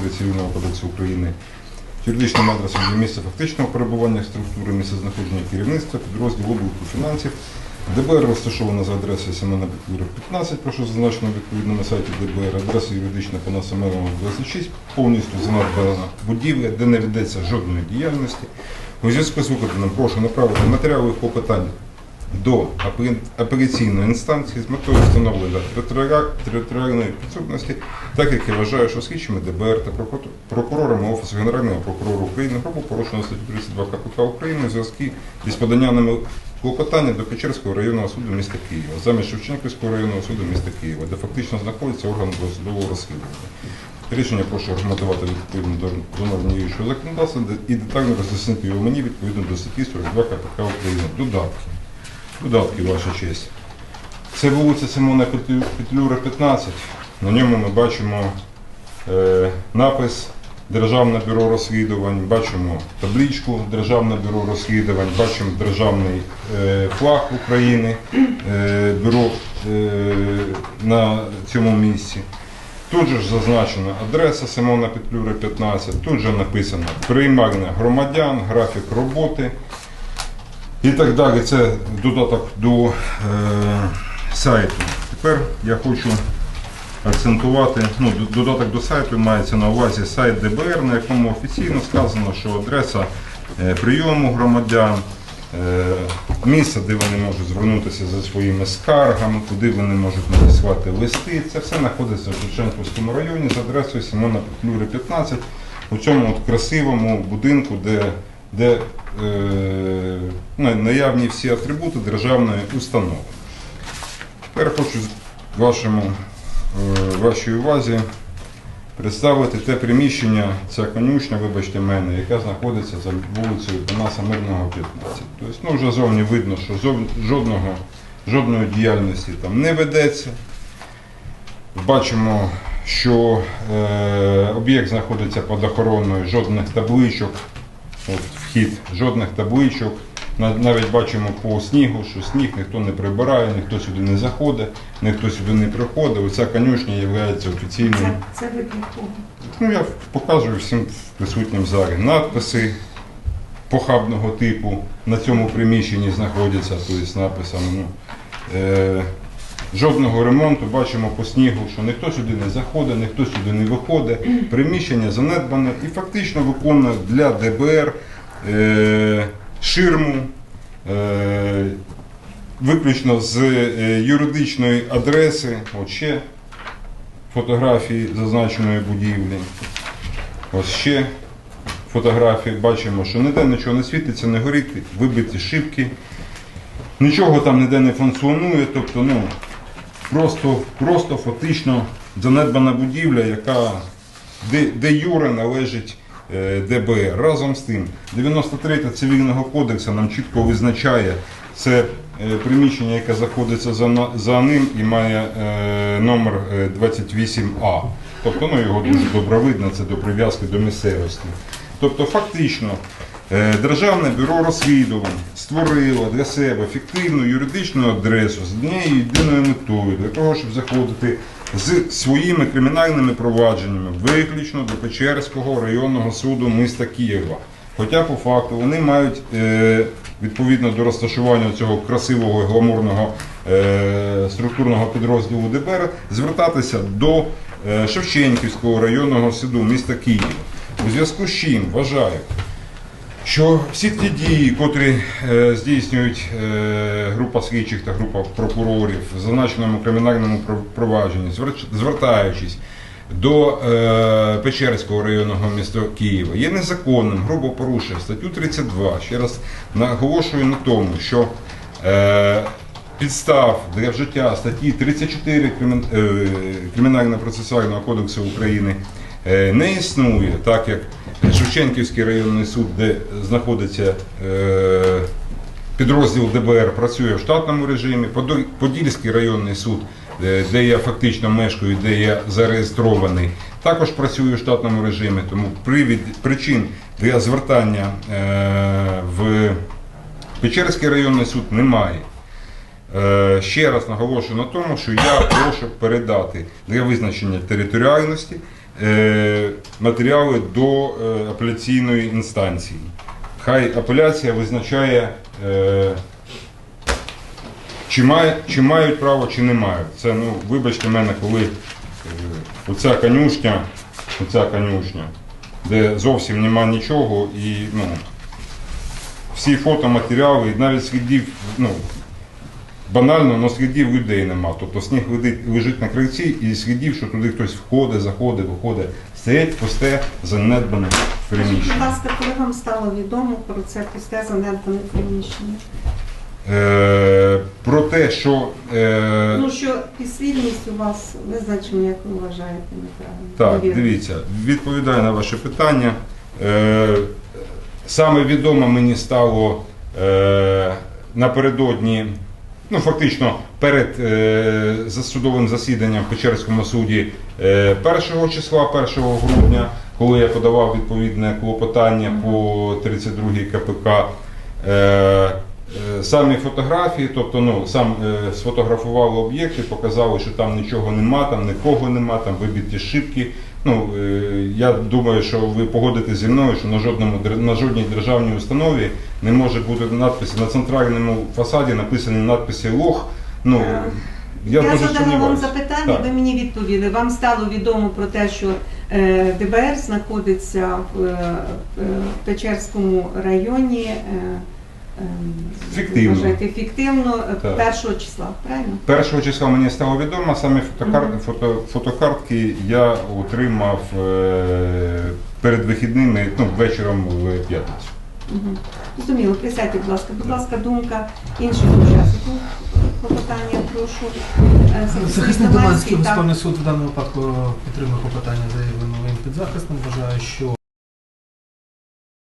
3 Цивільного кодексу України. Юридичним адресом є місце фактичного перебування структури, місце знаходження керівництва, підрозділу обліку фінансів. ДБР розташовано за адресою Семена Петлюра 15, прошу зазначено відповідно на сайті ДБР, адреса юридична Панаса Мирного 26, повністю занадбана будівля, де не ведеться жодної діяльності. У зв'язку з викладеним прошу направити матеріали клопотань до апеляційної інстанції з метою встановлення територіальної підсудності, так як я вважаю, що слідчими ДБР та прокурорами Офісу Генерального прокурора України грубо порушено статтю 32 КПК України у зв'язку із поданнями клопотання до Печерського районного суду міста Києва, замість Шевченківського районного суду міста Києва, де фактично знаходиться орган досудового розслідування. Рішення прошу аргументувати відповідно до норм діючого законодавства і детально роз'яснити його мені відповідно до статті 42 КПК України. Додатки. Додатки, ваша честь. Це вулиця Симона Петлюра, 15. На ньому ми бачимо е, напис Державне бюро розслідувань, бачимо табличку Державне бюро розслідувань, бачимо державний е, флаг України, е, бюро на цьому місці. Тут же ж зазначена адреса Симона Петлюри 15, тут же написано приймальне громадян, графік роботи і так далі. Це додаток до е, сайту. Тепер я хочу акцентувати, ну, додаток до сайту мається на увазі сайт ДБР, на якому офіційно сказано, що адреса е, прийому громадян, е, місце, де вони можуть звернутися за своїми скаргами, куди вони можуть надіслати листи. Це все знаходиться в Шевченківському районі з адресою Симона Петлюри 15, у цьому от красивому будинку, де, де е, ну, наявні всі атрибути державної установи. Тепер хочу вашому, е, вашій увазі представити те приміщення, ця конюшня, вибачте мене, яка знаходиться за вулицею Панаса Мирного 15. Тобто, ну, вже зовні видно, що жодного, жодної діяльності там не ведеться. Бачимо, що е, об'єкт знаходиться під охороною жодних табличок, от вхід, жодних табличок. Навіть бачимо по снігу, що сніг ніхто не прибирає, ніхто сюди не заходить, ніхто сюди не приходить. Оця конюшня є офіційним. Це, це ви для кого? Ну, я показую всім присутнім залі. Надписи похабного типу на цьому приміщенні знаходяться, тобто написано. Ну, е, жодного ремонту, бачимо по снігу, що ніхто сюди не заходить, ніхто сюди не виходить. Приміщення занедбане і фактично виконує для ДБР е, ширму. Е, Виключно з е, юридичної адреси, от ще фотографії зазначеної будівлі. Ось ще фотографії бачимо, що ніде нічого не світиться, не горить, вибиті шибки. Нічого там ніде не функціонує, тобто ну, просто, просто фактично занедбана будівля, яка де, де юре належить е, ДБР. Разом з тим, 93 цивільного кодексу нам чітко визначає це е, приміщення, яке знаходиться за, за ним і має е, номер е, 28А. Тобто ну, його дуже добре видно, це до прив'язки до місцевості. Тобто, фактично, Державне бюро розслідувань створило для себе фіктивну юридичну адресу з однією єдиною метою для того, щоб заходити з своїми кримінальними провадженнями виключно до Печерського районного суду міста Києва. Хоча по факту вони мають е, відповідно до розташування цього красивого і гламурного е, структурного підрозділу ДБР звертатися до е, Шевченківського районного суду міста Києва. У зв'язку з чим вважаю, що всі ті дії, котрі е, здійснюють е, група слідчих та група прокурорів в зазначеному кримінальному пров- провадженні, звертаючись до е, Печерського районного міста Києва, є незаконним, грубо порушує статтю 32. Ще раз наголошую на тому, що підстав для вжиття статті 34 Кримін- е, Кримінально-процесуального кодексу України не існує, так як Шевченківський районний суд, де знаходиться е, підрозділ ДБР, працює в штатному режимі, Подільський районний суд, е, де я фактично мешкаю, де я зареєстрований, також працює в штатному режимі, тому привід, причин для звертання е, в Печерський районний суд немає. Ще раз наголошую на тому, що я прошу передати для визначення територіальності матеріали до е, апеляційної інстанції. Хай апеляція визначає, е, чи, має, чи мають право, чи не мають. Це, ну, вибачте мене, коли е, оця конюшня, оця конюшня, де зовсім нема нічого, і ну, всі фотоматеріали, навіть слідів, ну, банально, але слідів людей нема. Тобто сніг лежить, на крильці і слідів, що туди хтось входить, заходить, виходить. Стоять пусте, занедбане Скажіть, будь ласка, коли вам стало відомо про це пусте занедбане приміщення? Е, про те, що е, Ну що підслідність у вас визначена, як ви вважаєте, неправильно? Так, дивіться, відповідаю на ваше питання. Е, саме відомо мені стало е, напередодні, ну фактично перед е, судовим засіданням в Печерському суді е, 1 числа, 1 грудня, коли я подавав відповідне клопотання по 32 КПК. Е, Самі фотографії, тобто ну, сам е, сфотографували об'єкти, показали, що там нічого нема, там нікого нема, там вибиті шибки. Ну, е, я думаю, що ви погодитесь зі мною, що на, жодному, на жодній державній установі не може бути надписи на центральному фасаді написані надписи лох. Ну, Е, я, Я задала вам запитання, Так. ви мені відповіли. Вам стало відомо про те, що е, ДБР знаходиться в, е, в Печерському районі. е, е, Фіктивно. вважаєте, фіктивно е, Так. першого числа, правильно? Першого числа мені стало відомо, саме фотокар... Мгм. фото... фотокартки я отримав е... перед вихідними, ну, вечором в п'ятницю. Угу. Зрозуміло, присядьте, будь ласка. Будь ласка, думка інших учасників клопотання, прошу. Е, Захисник Доманський так. Господарний суд в даному випадку підтримує попитання заявленого моїм підзахисним. Вважає, що